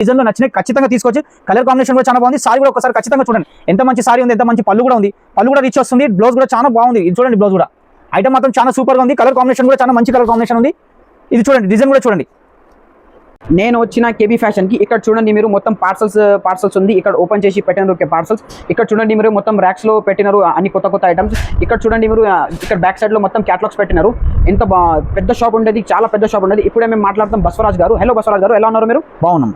డిజైన్లో నచ్చిన ఖచ్చితంగా తీసుకోవచ్చు. కలర్ కాంబినేషన్ కూడా చాలా బాగుంది. సారీ కూడా ఒకసారి ఖచ్చితంగా చూడండి. ఎంత మంచి సారీ ఉంది ఎంత మంచి పళ్ళు కూడా ఉంది. పళ్ళు కూడా రిచ్ వస్తుంది. బ్లౌజ్ కూడా చాలా బాగుంది. ఇది చూడండి బ్లౌజ్ కూడా. ఐటమ్ మాత్రం చాలా సూపర్గా ఉంది. కలర్ కాంబినేషన్ కూడా చాలా మంచి కలర్ కాంబినేషన్ ఉంది. ఇది చూడండి డిజైన్ కూడా చూడండి. నేను వచ్చిన కేబీ ఫ్యాషన్కి ఇక్కడ చూడండి మీరు మొత్తం పార్సల్స్ పార్సల్స్ ఉంది. ఇక్కడ ఓపెన్ చేసి పెట్టినారు పార్సల్స్ ఇక్కడ చూడండి మీరు మొత్తం ర్యాక్స్లో పెట్టినారు అన్ని కొత్త కొత్త ఐటమ్స్ ఇక్కడ చూడండి మీరు ఇక్కడ బ్యాక్ సైడ్లో మొత్తం క్యాటలాగ్స్ పెట్టినారు. ఎంత పెద్ద షాప్ ఉండేది చాలా పెద్ద షాప్ ఉండేది. ఇప్పుడే మేము మాట్లాడతాం బసవరాజ్ గారు. హలో బసవరాజ్ గారు ఎలా ఉన్నారు మీరు? బాగున్నాం.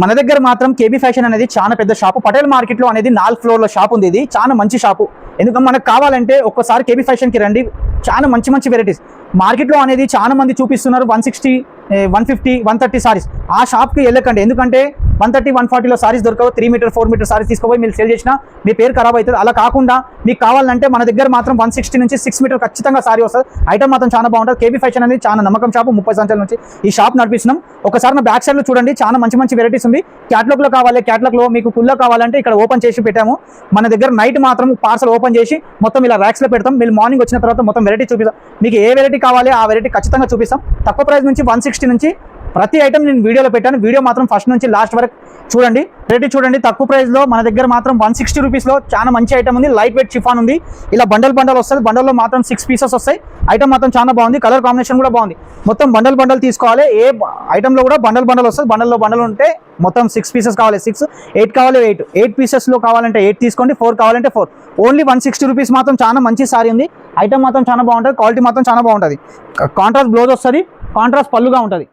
మన దగ్గర మాత్రం కేబీ ఫ్యాషన్ అనేది చాలా పెద్ద షాపు. పటేల్ మార్కెట్లో అనేది నాలుగు ఫ్లోర్ల షాప్ ఉంది ఇది. చాలా మంచి షాపు. ఎందుకంటే మనకు కావాలంటే ఒక్కసారి కేబీ ఫ్యాషన్కి రండి. చాలా మంచి మంచి వెరైటీస్ మార్కెట్లో అనేది చాలా మంది చూపిస్తున్నారు. One sixty one fifty one thirty saris ఆ షాప్కి వెళ్ళకండి. ఎందుకంటే వన్ థర్టీ వన్ ఫార్టీలో సారీస్ దొరకవు. Three meter four meter saris తీసుకుపోయి మీరు సేల్ చేసినా మీ పేరు ఖరాబ్ అవుతుంది. అలా కాకుండా మీకు కావాలంటే మన దగ్గర మాత్రం వన్ సిక్స్టీ నుంచి సిక్స్ మీటర్ ఖచ్చితంగా సారీ వస్తుంది. ఐటమ్ మాత్రం చాలా బాగుంటుంది. కేబీ ఫ్యాషన్ అనేది చాలా నమ్మకం షాపు ముప్పై సంవత్సరాల నుంచి ఈ షాప్ నడిపిస్తున్నాం. ఒకసారి నా బ్యాక్ సైడ్లో చూడండి. చాలా మంచి మంచి వెరైటీస్ ఉంది. క్యాట్లాగ్లో కావాలి క్యాట్లాగ్లో మీకు కుల్లో కావాలంటే ఇక్కడ ఓపెన్ చేసి పెట్టాము. మన దగ్గర నైట్ మాత్రం పార్సల్ ఓపెన్ చేసి మొత్తం ఇలా ర్యాక్స్లో పెడతాం. మీరు మార్నింగ్ వచ్చిన తర్వాత మొత్తం వెరైటీ చూపిస్తాం. మీకు ఏ వెరైటీ కావాలి ఆ వెరైటీ ఖచ్చితంగా చూపిస్తాం. తక్కువ ప్రైస్ నుంచి వన్ సిక్స్టీ నుంచి ప్రతి ఐటమ్ నేను వీడియోలో పెట్టాను. వీడియో మాత్రం ఫస్ట్ నుంచి లాస్ట్ వరకు చూడండి. రేటు చూడండి. తక్కువ ప్రైస్లో మన దగ్గర మాత్రం వన్ సిక్స్టీ రూపీస్లో చాలా మంచి ఐటమ్ ఉంది. లైట్ వెయిట్ చిఫాన్ ఉంది. ఇలా బండల్ బండల్ వస్తుంది. బండల్లో మాత్రం సిక్స్ పీసెస్ వస్తాయి. ఐటమ్ మాత్రం చాలా బాగుంది. కలర్ కాంబినేషన్ కూడా బాగుంది. మొత్తం బండల్ బండల్ తీసుకోవాలి. ఏ ఐటమ్లో కూడా బండల్ బండల్ వస్తుంది. బండల్లో బండల్ ఉంటే మొత్తం సిక్స్ పీసెస్ కావాలి. సిక్స్ ఎయిట్ కావాలి ఎయిట్ ఎయిట్ పీసెస్లో కావాలంటే ఎయిట్ తీసుకోండి. ఫోర్ కావాలంటే four only one sixty rupees మాత్రం చాలా మంచి సారీ ఉంది. ఐటమ్ మాత్రం చాలా బాగుంటుంది. క్వాలిటీ మాత్రం చాలా బాగుంటుంది. కాంట్రాస్ట్ బ్లౌజ్ వస్తుంది. కాంట్రాస్ట్ పళ్ళుగా ఉంటుంది.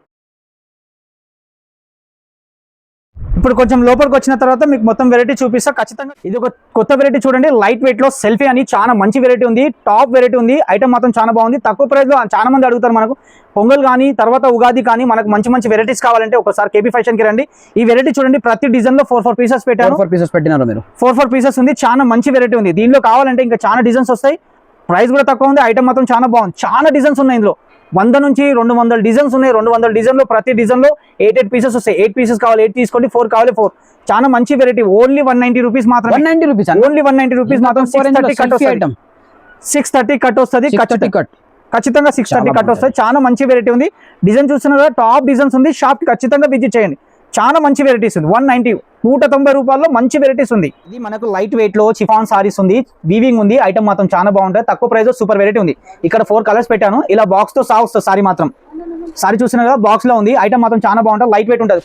ఇప్పుడు కొంచెం లోపలికి వచ్చిన తర్వాత మీకు మొత్తం వెరైటీ చూపిస్తా. ఖచ్చితంగా ఇది ఒక కొత్త వెరైటీ చూడండి. లైట్ వెయిట్లో సెల్ఫీ అని చాలా మంచి వెరైటీ ఉంది. టాప్ వెరైటీ ఉంది. ఐటమ్ మాత్రం చాలా బాగుంది. తక్కువ ప్రైస్లో చాలా మంది అడుగుతారు మనకు. పొంగల్ కానీ తర్వాత ఉగాది కానీ మనకు మంచి మంచి వెరైటీస్ కావాలంటే ఒకసారి కేపీ ఫ్యాషన్కి రండి. ఈ వెరైటీ చూడండి. ప్రతి డిజైన్లో ఫోర్ ఫోర్ పీసెస్ పెట్టారు ఫోర్ పీసెస్ పెట్టినారు మీరు? ఫోర్ ఫోర్ పీసెస్ ఉంది. చాలా మంచి వెరైటీ ఉంది. దీనిలో కావాలంటే ఇంకా చాలా డిజైన్స్ వస్తాయి. ప్రైస్ కూడా తక్కువ ఉంది. ఐటమ్ మాత్రం చాలా బాగుంది. చాలా డిజైన్స్ ఉన్నాయి ఇందులో. వంద నుంచి రెండు వందల డిజైన్స్ ఉన్నాయి. రెండు వందల డిజైన్లో ప్రతి డిజైన్లో ఎయిట్ ఎయిట్ పీసెస్ వస్తాయి. ఎయిట్ పీసెస్ కావాలి ఎయిట్ తీసుకోండి ఫోర్ కావాలి ఫోర్ చాలా మంచి variety only one ninety rupees మాత్రం one ninety rupees only one ninety rupees మాత్రం సిక్స్ థర్టీ కట్ వస్తుంది. సిక్స్ థర్టీ కట్ వస్తుంది కట్ ఖచ్చితంగా. Six thirty cut. వస్తుంది. చాలా మంచి వెరైటీ ఉంది. డిజైన్ చూస్తున్నారు టాప్ డిజైన్స్ ఉంది. షాప్కి ఖచ్చితంగా విజిట్ చేయండి. చాలా మంచి వెరైటీస్ ఉంది. వన్ నైన్టీ నూట తొంభై రూపాయల్లో మంచి వెరైటీస్ ఉంది. ఇది మనకు లైట్ వెయిట్లో చిఫాన్ సారీస్ ఉంది వీవింగ్ ఉంది ఐటమ్ మాత్రం చాలా బాగుంటుంది తక్కువ ప్రైస్ సూపర్ వెరైటీ ఉంది. ఇక్కడ ఫోర్ కలర్స్ పెట్టాను. ఇలా బాక్స్తో సా వస్తుంది సారీ మాత్రం. సారీ చూస్తున్నారు కదా బాక్స్లో ఉంది. ఐటమ్ మాత్రం చాలా బాగుంటుంది. లైట్ వెయిట్ ఉంటుంది.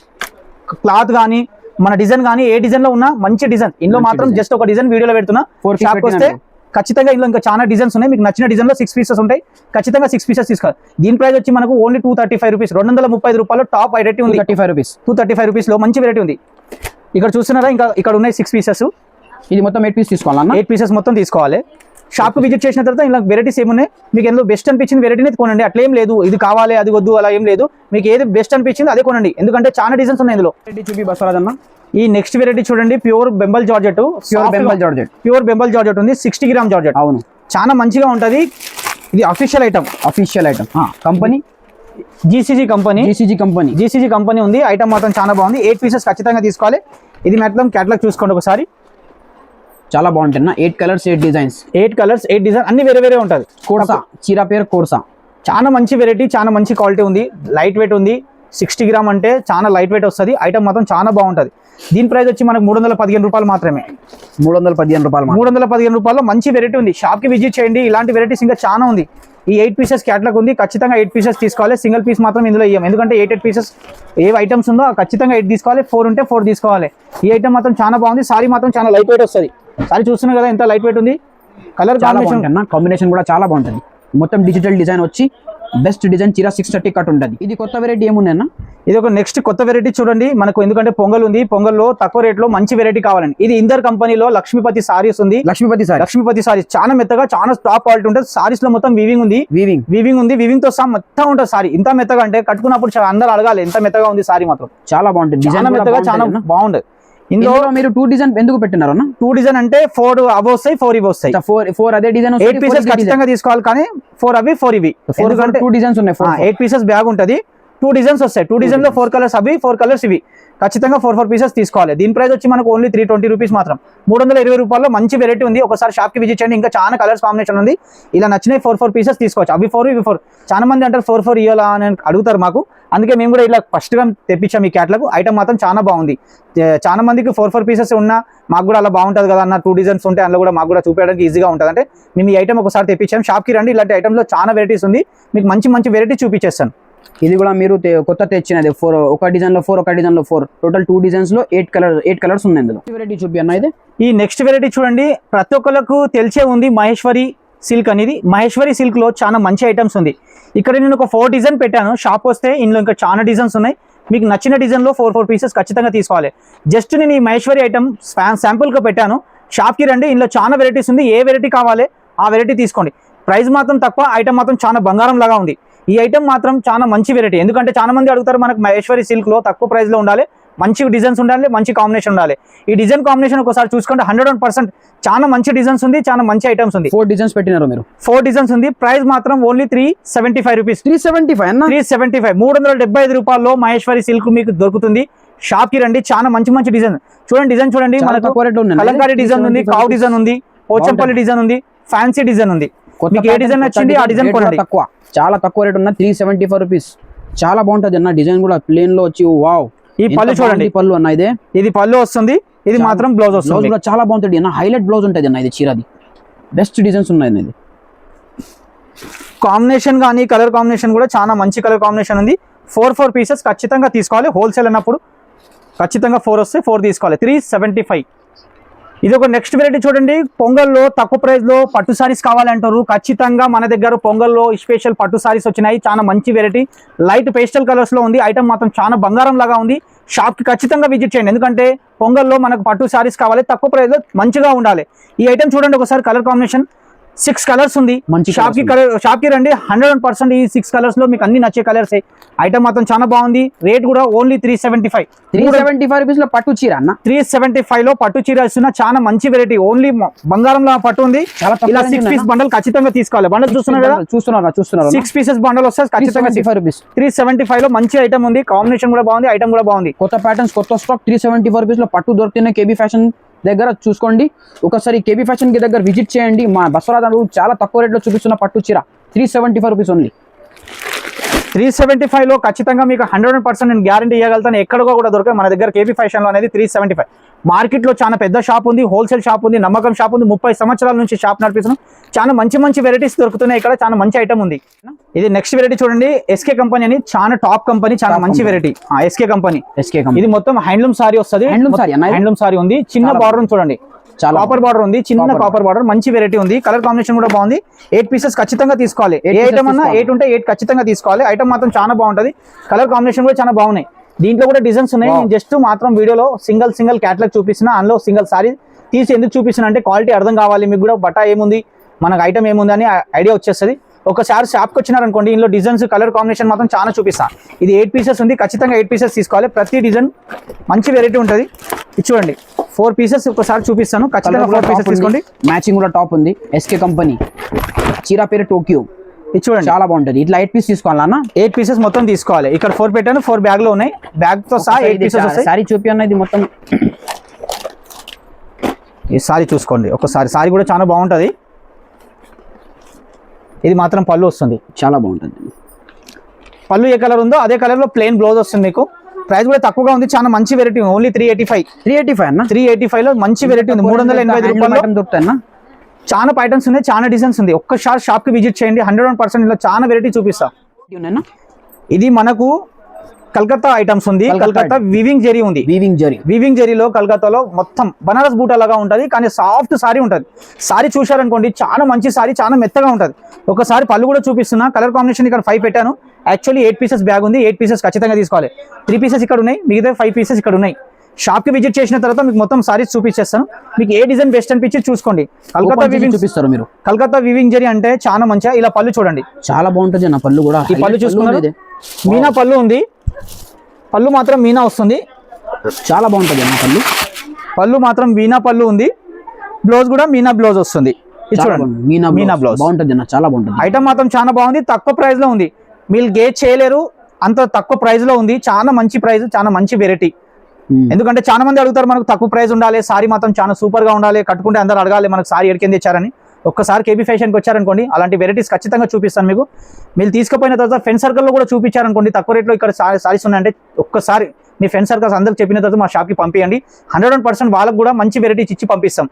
క్లాత్ కానీ మన డిజైన్ కానీ ఏ డిజైన్లో ఉన్నా మంచి డిజైన్ ఇందులో మాత్రం. జస్ట్ ఒక డిజైన్ వీడియోలో పెడుతున్నా. Four piece షాప్ వస్తే. ఖచ్చితంగా ఇందులో ఇంకా చాలా డిజైన్స్ ఉన్నాయి. మీకు నచ్చిన డిజైన్లో సిక్స్ పీసెస్ ఉంటాయి. ఖచ్చితంగా సిక్స్ పీసెస్ తీసుకోవాలి. దీని ప్రైస్ వచ్చి మనకు only two thirty five rupees రెండు వందల ముప్పై రూపాయలు టాప్ వెరైటీ ఉంది. Thirty five rupees two thirty five రూపీస్లో మంచి వెరైటీ ఉంది. ఇక్కడ చూస్తున్నారా? ఇంకా ఇక్కడ ఉన్నాయి సిక్స్ పీసెస్ ఇది మొత్తం ఎయిట్ పీస్ తీసుకోవాలన్నా ఎయిట్ పీసెస్ మొత్తం తీసుకోవాలి. షాప్ విజిట్ చేసిన తర్వాత ఇలా వెరైటీస్ ఏమున్నాయి? మీకు ఎందులో బెస్ట్ అనిపించింది వెరైటీని కొనండి. అట్లా ఏం లేదు. ఇది కావాలి అది వద్దు అలా ఏం లేదు. మీకు ఏది బెస్ట్ అనిపించింది అదే కొనండి. ఎందుకంటే చాలా డిజైన్స్ ఉన్నాయి ఇందులో. చూపి బసవరాజ్ అన్న ఈ నెక్స్ట్ వెరైటీ చూడండి. ప్యూర్ బెంబల్ జార్జెట్ ప్యూర్ బెంబల్ జార్జెట్ ప్యూర్ బెంబల్ జార్జెట్ ఉంది. సిక్స్టీ గ్రామ్ జార్జెట్ అవును. చాలా మంచిగా ఉంటది. ఇది official item official item company GCG company GCG company GCG company ఉంది. ఐటమ్ మాత్రం చాలా బాగుంది. ఎయిట్ పీసెస్ ఖచ్చితంగా తీసుకోవాలి. ఇది మొత్తం క్యాటలాగ్ చూసుకోండి ఒకసారి. చాలా బాగుంటుంది eight colours eight designs eight colours eight design అన్ని వేరే వేరే ఉంటుంది. కోర్సా చీరా పేరు కోర్సా చాలా మంచి వెరైటీ చాలా మంచి క్వాలిటీ ఉంది. లైట్ వెయిట్ ఉంది. సిక్స్టీ గ్రామ్ అంటే చాలా లైట్ వెయిట్ వస్తుంది. ఐటమ్ మాత్రం చాలా బాగుంటుంది. దీని ప్రైస్ వచ్చి మనకు మూడు వందల పదిహేను రూపాయలు మాత్రమే. మూడు వందల పదిహేను రూపాయలు మూడు వందల పదిహేను రూపాయలు మంచి వెరైటీ ఉంది. షాప్కి విజిట్ చేయండి. ఇలాంటి వెరైటీస్ ఇంకా చాలా ఉంది. ఈ ఎయిట్ పీసెస్ క్యాట్లాగ్ ఉంది. ఖచ్చితంగా ఎయిట్ పీసెస్ తీసుకోవాలి. సింగిల్ పీస్ మాత్రం ఇందులో ఇవ్వం ఎందుకంటే ఎయిట్ ఎయిట్ పీసెస్ ఏ ఐటమ్స్ ఉందో ఖచ్చితంగా ఎయిట్ తీసుకోవాలి. ఫోర్ ఉంటే ఫోర్ తీసుకోవాలి. ఈ ఐటమ్ మాత్రం చాలా బాగుంది. సారీ మాత్రం చాలా లైట్ వెయిట్ వస్తుంది. సారీ చూస్తున్నారు కదా ఎంత లైట్ వెయిట్ ఉంది కలర్ కాంబినేషన్ బాగుంటుంది కాంబినేషన్ కూడా చాలా బాగుంటుంది. మొత్తం డిజిటల్ డిజైన్ వచ్చి బెస్ట్ డిజైన్ చీరా సిక్స్ థర్టీ కట్ ఉంటుంది. ఇది కొత్త వెరైటీ ఏమున్నాయన్న ఇది ఒక నెక్స్ట్ కొత్త వెరైటీ చూడండి. మనకు ఎందుకంటే పొంగల్ ఉంది. పొంగల్లో తక్కువ రేట్లో మంచి వెరైటీ కావాలండి. ఇది ఇందర్ కంపెనీలో లక్ష్మీపతి సారీస్ ఉంది. లక్ష్మీపతి సార్ లక్ష్మీపతి సారీస్ చాలా మెత్తగా చాలా టాప్ క్వాలిటీ ఉంటుంది. సారీస్లో మొత్తం వీవింగ్ ఉంది. వీవింగ్ వీవింగ్ ఉంది. వీవింగ్తో సహా మొత్తం ఉంటుంది సారీ. ఇంత మెత్తగా అంటే కట్టుకున్నప్పుడు అందరూ అడగాలి ఎంత మెత్తగా ఉంది సారీ మాత్రం. చాలా బాగుంటుంది. చాలా డిజైన్ మెత్తగా చాలా బాగుంటుంది ఇందులో మీరు టూ డిజైన్ ఎందుకు పెట్టినారు అన్న? టూ డిజైన్ అంటే ఫోర్ అవి వస్తాయి ఫోర్ ఇవి వస్తాయి ఫోర్ ఫోర్ అదే డిజైన్ ఎయిట్ పీసెస్ ఖచ్చితంగా తీసుకోవాలి కానీ ఫోర్ అవి ఫోర్ ఇవి. ఫోర్ టూ డిజైన్స్ ఉన్నాయి ఎయిట్ పీసెస్ బ్యాగ్ ఉంటది. టూ డిజైన్స్ వస్తాయి. టూ డిజైన్లో ఫోర్ కలర్స్ అవి ఫోర్ కలర్స్ ఇవి. ఖచ్చితంగా ఫోర్ ఫోర్ పీసెస్ తీసుకోవాలి. దీని ప్రైస్ వచ్చి మనకు ఓన్లీ త్రీ ట్వంటీ రూపీస్ మాత్రం. మూడు వందల ఇరవై రూపాయల్లో మంచి వెరైటీ ఉంది. ఒకసారి షాప్కి విజిట్ చేయండి. ఇంకా చాలా కలర్స్ కాంబినేషన్ ఉంది. ఇలా నచ్చినాయి ఫోర్ ఫోర్ పీసెస్ తీసుకోవచ్చు. అవి ఫోర్ ఇవి ఫోర్ చాలా మంది అంటారు ఫోర్ ఫోర్ ఇవ్వాలా అని అడుగుతారు మాకు. అందుకే మేము కూడా ఇలా ఫస్ట్గా తెప్పించాం ఈ క్యాట్లాగ్ ఐటమ్ మాత్రం చాలా బాగుంది. చాలా మందికి ఫోర్ ఫోర్ పీసెస్ ఉన్నా మాకు కూడా అలా బాగుంటుంది కదా అన్న టూ డిజైన్స్ ఉంటే అందులో కూడా మాకు కూడా చూపించడానికి ఈజీగా ఉంటుంది అంటే మేము ఈ ఐటమ్ ఒకసారి తెప్పించాం. షాప్కి రండి. ఇలాంటి ఐటమ్లో చాలా వెరైటీస్ ఉంది. మీకు మంచి మంచి వెరైటీ చూపించేస్తాను. ఇది కూడా మీరు కొత్త తెచ్చినది ఫోర్ ఒక డిజైన్లో ఫోర్ ఒక డిజైన్లో ఫోర్. టోటల్ టూ డిజైన్స్లో ఎయిట్ కలర్ ఎయిట్ కలర్స్ ఉన్నాయి ఇందులో వెరైటీ చూపి అన్న ఇది. ఈ నెక్స్ట్ వెరైటీ చూడండి. ప్రతి ఒక్కరికి తెలిసే ఉంది మహేశ్వరి సిల్క్ అనేది. మహేశ్వరి సిల్క్లో చాలా మంచి ఐటమ్స్ ఉంది. ఇక్కడ నేను ఒక ఫోర్ డిజైన్ పెట్టాను. షాప్ వస్తే ఇందులో ఇంకా చాలా డిజైన్స్ ఉన్నాయి. మీకు నచ్చిన డిజైన్లో ఫోర్ ఫోర్ పీసెస్ ఖచ్చితంగా తీసుకోవాలి. జస్ట్ నేను ఈ మహేశ్వరి ఐటమ్ శాంపుల్గా పెట్టాను. షాప్కి రండి. ఇందులో చాలా వెరైటీస్ ఉంది. ఏ వెరైటీ కావాలి ఆ వెరైటీ తీసుకోండి. ప్రైస్ మాత్రం తక్కువ ఐటమ్ మాత్రం చాలా బంగారం లాగా ఉంది. ఈ ఐటమ్ మాత్రం చాలా మంచి వెరైటీ ఎందుకంటే చాలా మంది అడుగుతారు మనకు మహేశ్వరి సిల్క్లో తక్కువ ప్రైస్లో ఉండాలి మంచి డిజైన్స్ ఉండాలి మంచి కాంబినేషన్ ఉండాలి. ఈ డిజైన్ కాంబినేషన్ ఒకసారి చూసుకుంటే హండ్రెడ్ వన్ పర్సెంట్ చాలా మంచి డిజైన్స్ ఉంది చాలా మంచి ఐటమ్స్ ఉంది. ఫోర్ డిజైన్స్ పెట్టినారు మీరు? ఫోర్ డిజైన్స్ ఉంది. ప్రైస్ మాత్రం only three seventy five rupees three seventy five అన్న? త్రీ సెవెంటీ ఫైవ్ మూడు వందల డెబ్బై ఐదు రూపాయల్లో మహేశ్వరి సిల్క్ మీకు దొరుకుతుంది. షాప్కి రండి చాలా మంచి మంచి డిజైన్ చూడండి డిజైన్ చూడండి. మనకు కలంకారీ డిజైన్ ఉంది కావ్ డిజైన్ ఉంది పోచంపల్లి డిజైన్ ఉంది ఫ్యాన్సీ డిజైన్ ఉంది. ఏ డిజైన్ నచ్చింది ఆ డిజైన్ కొనండి. తక్కువ. చాలా తక్కువ రేట్ ఉన్న త్రీ సెవెంటీ ఫైవ్ రూపీస్ చాలా బాగుంటది అన్న డిజైన్ కూడా ప్లేన్లో వచ్చి వావ్ ఈ పళ్ళు చూడండి. పళ్ళు అన్న ఇదే. ఇది పళ్ళు వస్తుంది ఇది మాత్రం బ్లౌజ్ బ్లౌజ్ వస్తుంది కూడా చాలా బాగుంటుంది అన్న. హైలైట్ బ్లౌజ్ ఉంటుంది అన్న ఇది చీరది. బెస్ట్ డిజైన్స్ ఉన్నాయి అన్న ఇది. కాంబినేషన్ కానీ కలర్ కాంబినేషన్ కూడా చాలా మంచి కలర్ కాంబినేషన్ ఉంది. ఫోర్ ఫోర్ పీసెస్ ఖచ్చితంగా తీసుకోవాలి. హోల్సేల్ అన్నప్పుడు ఖచ్చితంగా ఫోర్ వస్తే ఫోర్ తీసుకోవాలి. త్రీ సెవెంటీ ఫైవ్ ఇది ఒక నెక్స్ట్ వెరైటీ చూడండి. పొంగల్లో తక్కువ ప్రైస్లో పట్టు సారీస్ కావాలంటారు. ఖచ్చితంగా మన దగ్గర పొంగల్లో స్పెషల్ పట్టు సారీస్ వచ్చినాయి. చాలా మంచి వెరైటీ లైట్ పేస్టల్ కలర్స్లో ఉంది. ఐటమ్ మాత్రం చాలా బంగారం లాగా ఉంది. షాప్కి ఖచ్చితంగా విజిట్ చేయండి. ఎందుకంటే పొంగల్లో మనకు పట్టు సారీస్ కావాలి. తక్కువ ప్రైస్లో మంచిగా ఉండాలి. ఈ ఐటమ్ చూడండి ఒకసారి కలర్ కాంబినేషన్ సిక్స్ కలర్స్ ఉంది. మంచి షాప్కి కలర్ షాప్కి రండి. హండ్రెడ్ పర్సెంట్ ఈ సిక్స్ కలర్స్లో మీకు అన్ని నచ్చే కలర్స్ ఐటమ్ మాత్రం చాలా బాగుంది. రేట్ కూడా only three seventy five three seventy five రూపీస్లో పట్టు చీర అన్న. త్రీ సెవెంటీ ఫైవ్లో పట్టు చీర ఇస్తున్న చాలా మంచి వెరైటీ ఓన్లీ బంగారంలో పట్టు ఉంది. ఇలా సిక్స్ పీస్. బండల్ ఖచ్చితంగా తీసుకోవాలి. బండల్ చూస్తున్నారు కదా? చూస్తున్నారా చూస్తున్నారా సిక్స్ పీసెస్ బండల్ వస్తే త్రీ ఖచ్చితంగా ఫైవ్ రూపీస్ త్రీ సెవెంటీ ఫైవ్లో మంచి ఐటమ్ ఉంది. కాంబినేషన్ కూడా బాగుంది. ఐటమ్ కూడా బాగుంది. కొత్త ప్యాటర్న్స్ కొత్త స్టాక్ త్రీ సెవెంటీ ఫోర్ రూపీస్లో పట్టు దొరుకుతున్నాయి కేబీ ఫ్యాషన్ దగ్గర చూసుకోండి. ఒకసారి కేబీ ఫ్యాషన్కి దగ్గర విజిట్ చేయండి. మా బసవరాజు చాలా తక్కువ రేట్లో చూపిస్తున్న పట్టు చీర. Three seventy five rupees only three seventy ఫైవ్లో ఖచ్చితంగా మీకు హండ్రెడ్ పర్సెంట్ నేను గ్యారంటీ ఇవ్వగలుగుతాను ఎక్కడికో కూడా దొరకదు. మన దగ్గర కేబీ ఫ్యాషన్లో అనేది త్రీ సెవెంటీ ఫైవ్ మార్కెట్లో చాలా పెద్ద షాప్ ఉంది హోల్సేల్ షాప్ ఉంది నమ్మకం షాప్ ఉంది. ముప్పై సంవత్సరాల నుంచి షాప్ నడిపిస్తున్నాం. చాలా మంచి మంచి వెరైటీస్ దొరుకుతున్నాయి ఇక్కడ చాలా మంచి ఐటమ్ ఉంది. ఇది నెక్స్ట్ వెరైటీ చూడండి ఎస్కే కంపెనీ అని చాలా టాప్ కంపెనీ చాలా మంచి. వెరైటీ ఎస్కే కంపెనీ ఎస్కే ఇది మొత్తం హ్యాండ్లూమ్ సారీ వస్తుంది. అన్న ఇది? హ్యాండ్లూమ్ సారీ ఉంది. చిన్న బార్డర్ చూడండి. చాలా కాపర్ బార్డర్ ఉంది చిన్న కాపర్ బార్డర్ మంచి వెరైటీ ఉంది. కలర్ కాంబినేషన్ కూడా బాగుంది. ఎయిట్ పీసెస్ ఖచ్చితంగా తీసుకోవాలి. ఏ ఐటమ్ అన్నా. ఎయిట్ ఉంటే ఎయిట్ ఖచ్చితంగా తీసుకోవాలి. ఐటమ్ మాత్రం చాలా బాగుంటది. కలర్ కాంబినేషన్ కూడా చాలా బాగున్నాయి. దీంట్లో కూడా డిజైన్స్ ఉన్నాయి. నేను జస్ట్ మాత్రం వీడియోలో సింగిల్ సింగిల్ క్యాట్లాగ్ చూపిస్తున్నా. అందులో సింగిల్ సారీ. తీసి ఎందుకు చూపిస్తున్నా అంటే క్వాలిటీ అర్థం కావాలి. మీకు కూడా బట్ట ఏముంది? మనకు ఐటమ్ ఏముంది అని ఐడియా వచ్చేస్తుంది. ఒకసారి షాప్కి వచ్చినారనుకోండి ఇందులో డిజైన్స్ కలర్ కాంబినేషన్ మాత్రం చాలా చూపిస్తా. ఇది ఎయిట్ పీసెస్ ఉంది. ఖచ్చితంగా ఎయిట్ పీసెస్ తీసుకోవాలి. ప్రతి డిజైన్ మంచి వెరైటీ ఉంటుంది. ఇది చూడండి. ఫోర్ పీసెస్ ఒకసారి చూపిస్తాను. ఖచ్చితంగా ఫోర్ పీసెస్ తీసుకోండి. మ్యాచింగ్ కూడా టాప్ ఉంది. ఎస్కే కంపెనీ చీర పేరు టోక్యో ఇది చూడండి. చాలా బాగుంటది. ఇట్లా ఎయిట్ పీస్ తీసుకోవాలా అన్న? ఎయిట్ పీసెస్ మొత్తం తీసుకోవాలి. ఇక్కడ ఫోర్ పెట్టాను ఫోర్ బ్యాగ్లో ఉన్నాయి. బ్యాగ్తో సహా ఎయిట్ పీసెస్ సారీ చూపి ఇది మొత్తం ఈ సారీ చూసుకోండి. ఒకసారి సారీ కూడా చాలా బాగుంటది. ఇది మాత్రం పళ్ళు వస్తుంది. చాలా బాగుంటుంది. పళ్ళు ఏ కలర్ ఉందో అదే కలర్లో ప్లెయిన్ బ్లౌజ్ వస్తుంది మీకు. ప్రైస్ కూడా తక్కువగా ఉంది. చాలా మంచి variety only three eighty five three eighty five అన్న? త్రీ ఎయిటీ ఫైవ్లో మంచి వెరైటీ ఉంది. మూడు వందల ఎనభై రూపాయలు దొరుకుతాయి అన్న? చాలా ఐటమ్స్ ఉన్నాయి చాలా డిజైన్స్ ఉంది. ఒక్కసారి షాప్కి విజిట్ చేయండి. హండ్రెడ్ వన్ పర్సెంట్ ఇలా చాలా వెరైటీ చూపిస్తా. ఇది మనకు కలకత్తా ఐటమ్స్ ఉంది. కలకత్తా కలకత్తా వివింగ్ జెరీ ఉంది. వీవింగ్ జరీ వీవింగ్ జెరీలో కలకత్తాలో మొత్తం బనారస్ బూటా లాగా ఉంటుంది కానీ సాఫ్ట్ సారీ ఉంటుంది. సారీ చూశారనుకోండి చాలా మంచి సారీ చాలా మెత్తగా ఉంటుంది. ఒకసారి పళ్ళు కూడా చూపిస్తున్నా. కలర్ కాంబినేషన్ ఇక్కడ ఫైవ్ పెట్టాను. యాక్చువల్లీ ఎయిట్ పీసెస్ బ్యాగ్ ఉంది. ఎయిట్ పీసెస్ ఖచ్చితంగా తీసుకోవాలి. త్రీ పీసెస్ ఇక్కడ ఉన్నాయి. మిగతా ఫైవ్ పీసెస్ ఇక్కడ ఉన్నాయి. షాప్కి విజిట్ చేసిన తర్వాత మీకు మొత్తం సారీస్ చూపించేస్తాను. మీకు ఏ డిజైన్ బెస్ట్ అనిపించి చూసుకోండి. కలకత్తా వివింగ్ చూపిస్తారు మీరు. కలకత్తా వివింగ్ జరీ అంటే చాలా మంచిగా ఇలా పళ్ళు చూడండి. చాలా బాగుంటుంది అన్న పళ్ళు కూడా. ఈ పళ్ళు చూసుకున్నారు. మీనా పళ్ళు ఉంది. పళ్ళు మాత్రం మీనా వస్తుంది. చాలా బాగుంటుంది అన్న పళ్ళు. పళ్ళు మాత్రం మీనా పళ్ళు ఉంది. బ్లౌజ్ కూడా మీనా బ్లౌజ్ వస్తుంది. మీనా మీనా బ్లౌజ్ బ్లౌజ్ బాగుంటుంది అన్న చాలా బాగుంటుంది. ఐటమ్ మాత్రం చాలా బాగుంది. తక్కువ ప్రైస్లో ఉంది. మీరు గేజ్ చేయలేరు. అంత తక్కువ ప్రైస్లో ఉంది. చాలా మంచి ప్రైస్ చాలా మంచి వెరైటీ. Hmm. ఎందుకంటే చాలా మంది అడుగుతారు మనకు తక్కువ ప్రైస్ ఉండాలి సారీ మాత్రం చాలా సూపర్గా ఉండాలి కట్టుకుంటే అందరూ అడగాలి మనకు సారీ ఎడికింది ఇచ్చారని ఒక్కసారి కేబీ ఫ్యాషన్కి వచ్చారనుకోండి అలాంటి వెరైటీస్ ఖచ్చితంగా చూపిస్తాను మీకు. మీరు తీసుకుపోయిన తర్వాత ఫ్రెండ్ సర్కిల్లో కూడా చూపించారనుకోండి తక్కువ రేట్లో ఇక్కడ సారీస్ ఉన్నాయంటే ఒక్కసారి మీ ఫ్రెండ్ సర్కిల్స్ అందరికి చెప్పిన తర్వాత మా షాప్కి పంపించండి హండ్రెడ్ వన్ పర్సెంట్ వాళ్ళకు కూడా మంచి వెరైటీస్ ఇచ్చి పంపిస్తాం.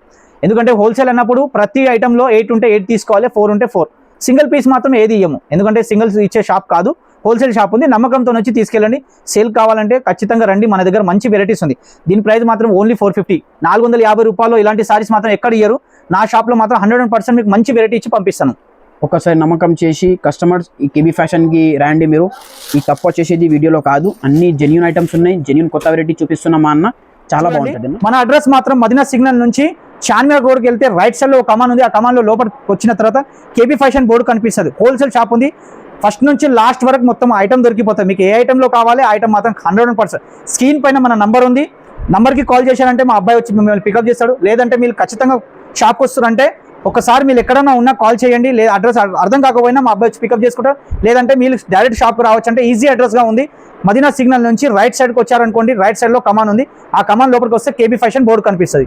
ఎందుకంటే హోల్సేల్ అన్నప్పుడు ప్రతి ఐటెంలో ఎయిట్ ఉంటే ఎయిట్ తీసుకోవాలి ఫోర్ ఉంటే ఫోర్. సింగిల్ పీస్ మాత్రం ఏది ఇయ్యము. ఎందుకంటే సింగిల్స్ ఇచ్చే షాప్ కాదు. హోల్సేల్ షాప్ ఉంది. నమ్మకంతో వచ్చి తీసుకెళ్ళండి. సేల్ కావాలంటే ఖచ్చితంగా రండి. మన దగ్గర మంచి వెరైటీస్ ఉంది. దీని ప్రైస్ మాత్రం ఓన్లీ ఫోర్ ఫిఫ్టీ నాలుగు వందల యాభై రూపాయలు ఇలాంటి సారీస్ మాత్రం ఎక్కడ ఇయ్యరు. నా షాప్లో మాత్రం హండ్రెడ్ పర్సెంట్ మీకు మంచి వెరైటీ ఇచ్చి పంపిస్తాను. ఒకసారి నమ్మకం చేసి కస్టమర్స్ ఈ కేబీ ఫ్యాషన్కి రండి మీరు. ఈ తప్పు వచ్చేసేది వీడియోలో కాదు. అన్ని జెన్యున్ ఐటమ్స్ ఉన్నాయి. జెన్యున్ కొత్త వెరైటీ చూపిస్తున్నాం మా అన్న. చాలా బాగుంటుంది. మన అడ్రస్ మాత్రం మదీనా సిగ్నల్ నుంచి చార్మినార్ రోడ్కి వెళ్తే రైట్ సైడ్లో ఒక కమాన్ ఉంది. ఆ కమాన్లో లోపల వచ్చిన తర్వాత కేబీ ఫ్యాషన్ బోర్డు కనిపిస్తుంది. హోల్సేల్ షాప్ ఉంది. ఫస్ట్ నుంచి లాస్ట్ వరకు మొత్తం ఐటమ్ దొరికిపోతుంది మీకు ఏ ఐటెంలో లో కావాలి ఐటమ్ మాత్రం హండ్రెడ్ పర్సెంట్. స్క్రీన్ పైన మన నంబర్ ఉంది. నంబర్కి కాల్ చేశారంటే మా అబ్బాయి వచ్చి మిమ్మల్ని పికప్ చేస్తాడు. లేదంటే మీరు ఖచ్చితంగా షాప్కి వస్తారంటే ఒకసారి మీరు ఎక్కడన్నా ఉన్నా కాల్ చేయండి. లేదా అడ్రస్ అర్థం కాకపోయినా మా అబ్బాయి వచ్చి పికప్ చేసుకుంటారు లేదంటే మీరు డైరెక్ట్ షాప్కి రావచ్చు అంటే ఈజీ అడ్రస్గా ఉంది. మదీనా సిగ్నల్ నుంచి రైట్ సైడ్కి వచ్చారనుకోండి రైట్ సైడ్లో కమాన్ ఉంది. ఆ కమాన్ లోపలికి వస్తే కేబీ ఫ్యాషన్ బోర్డు కనిపిస్తుంది.